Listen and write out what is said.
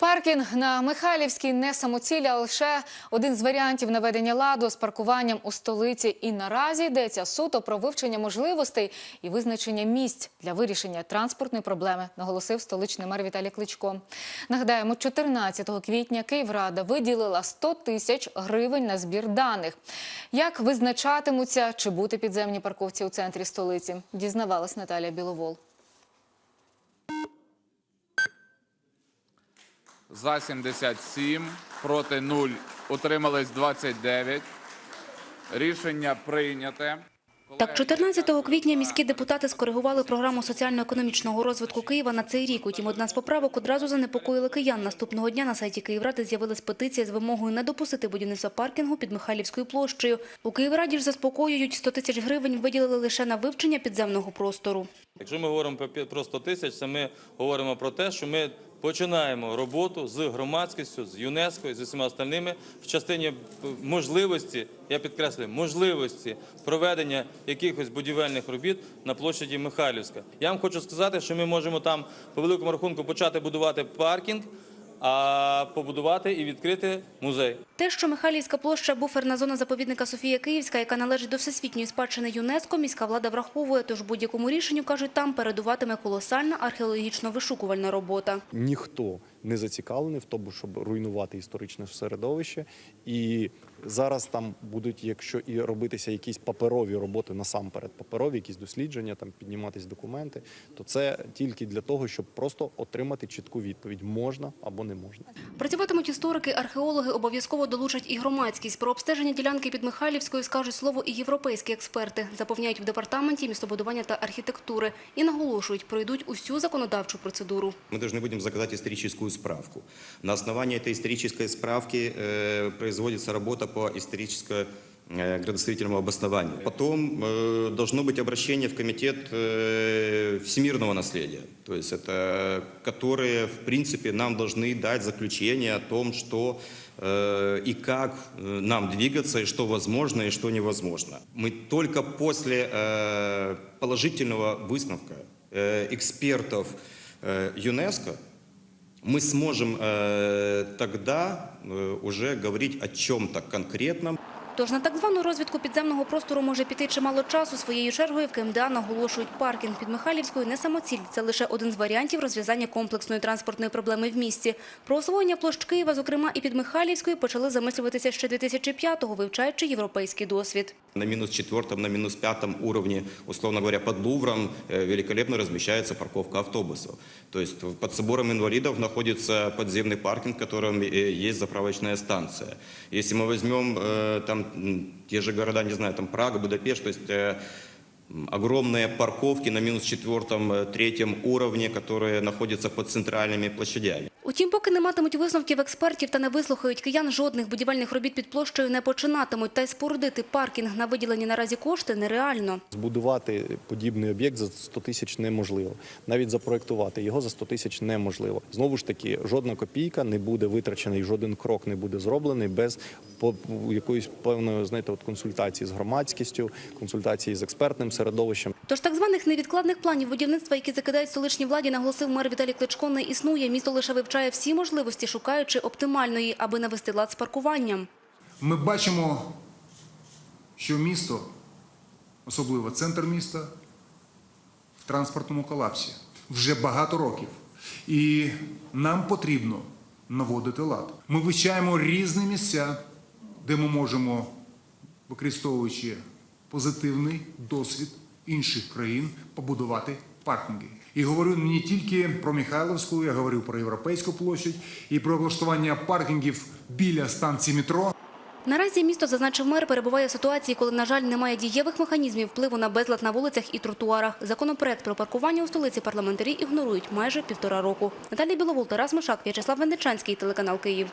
Паркінг на Михайлівській не самоціль, а лише один з варіантів наведення ладу з паркуванням у столиці. І наразі йдеться суто про вивчення можливостей і визначення місць для вирішення транспортної проблеми, наголосив столичний мер Віталій Кличко. Нагадаємо, 14 квітня Київрада виділила 100 тисяч гривень на збір даних. Як визначатимуться, чи бути підземні парковці у центрі столиці, дізнавалась Наталія Біловол. За 77, проти 0, утримались 29. Рішення прийняте. Так, 14 квітня міські депутати скоригували програму соціально-економічного розвитку Києва на цей рік. Утім, одна з поправок одразу занепокоїла киян. Наступного дня на сайті Київради з'явилась петиція з вимогою не допустити будівництва паркінгу під Михайлівською площею. У Київраді ж заспокоюють 100 тисяч гривень виділили лише на вивчення підземного простору. Якщо ми говоримо про пі- про 100 тисяч, це ми говоримо про те, що ми починаємо роботу з громадськістю, з ЮНЕСКО і з усіма остальними в частині е, можливості, я підкреслюю, можливості проведення якихось будівельних робіт на площаді Михайлівська. Я вам хочу сказати, що ми можемо там по великому рахунку почати будувати паркінг, а побудувати і відкрити музей. Те, що Михайлівська площа – буферна зона заповідника Софія Київська, яка належить до всесвітньої спадщини ЮНЕСКО, міська влада враховує, тож будь-якому рішенню, кажуть, там передуватиме колосальна археологічно-вишукувальна робота. ніхто не зацікавлений в тому, щоб руйнувати історичне середовище. І зараз там будуть, якщо і робитися якісь паперові роботи насамперед, паперові, якісь дослідження, там підніматись документи, то це тільки для того, щоб просто отримати чітку відповідь: можна або не можна. Працюватимуть історики, археологи, обов'язково долучать і громадськість. Про обстеження ділянки під Михайлівською скажуть слово і європейські експерти. Запевняють в департаменті містобудування та архітектури. І наголошують, пройдуть усю законодавчу процедуру. Мы должны будем заказать историческую справку. На основании этой исторической справки э, производится работа по исторической э, градостроительному обоснованию. Потом э, должно быть обращение в комитет э, всемирного наследия, то есть это которые, в принципе, нам должны дать заключение о том, что э, и как э, нам двигаться, и что возможно, и что невозможно. Мы только после э, положительного выставка э, экспертов э, ЮНЕСКО мы сможем э, тогда э, уже говорить о чем-то конкретном. Тож на так звану розвідку підземного простору може піти чимало часу. Своєю чергою в КМДА наголошують, паркінг під Михайлівською не самоціль. Це лише один з варіантів розв'язання комплексної транспортної проблеми в місті. Про освоєння площ Києва, зокрема і під Михайлівською, почали замислюватися ще 2005-го, вивчаючи європейський досвід. На минус четвертом, на минус пятом уровне, условно говоря, под Лувром э, великолепно размещается парковка автобусов. То есть под собором инвалидов находится подземный паркинг, в котором э, есть заправочная станция. Если мы возьмем э, там те же города, не знаю, там Прага, Будапешт, то есть огромные парковки на минус четвертом, третьем уровне, которые находятся под центральными площадями. Утім, поки не матимуть висновків експертів та не вислухають киян, жодних будівельних робіт під площею не починатимуть. Та й спорудити паркінг на виділені наразі кошти нереально. Збудувати подібний об'єкт за 100 тисяч неможливо. Навіть запроектувати його за 100 тисяч неможливо. Знову ж таки, жодна копійка не буде витрачена і жоден крок не буде зроблений без якоїсь певної знаєте, от консультації з громадськістю, консультації з експертним середовищем. Тож так званих невідкладних планів будівництва, які закидають столичній владі, наголосив мер Віталій Кличко, не існує. Місто лише вивчає всі можливості, шукаючи оптимальної, аби навести лад з паркуванням. Ми бачимо, що місто, особливо центр міста, в транспортному колапсі вже багато років. І нам потрібно наводити лад. Ми вивчаємо різні місця, де ми можемо, використовуючи позитивний досвід інших країн, побудувати паркінги. І говорю не тільки про Михайловську, я говорю про Європейську площадь і про облаштування паркінгів біля станції метро. Наразі місто, зазначив мер, перебуває в ситуації, коли, на жаль, немає дієвих механізмів впливу на безлад на вулицях і тротуарах. Законопроект про паркування у столиці парламентарі ігнорують майже півтора року. Наталія Біловол, Тарас Мишак, В'ячеслав Венечанський, телеканал Київ.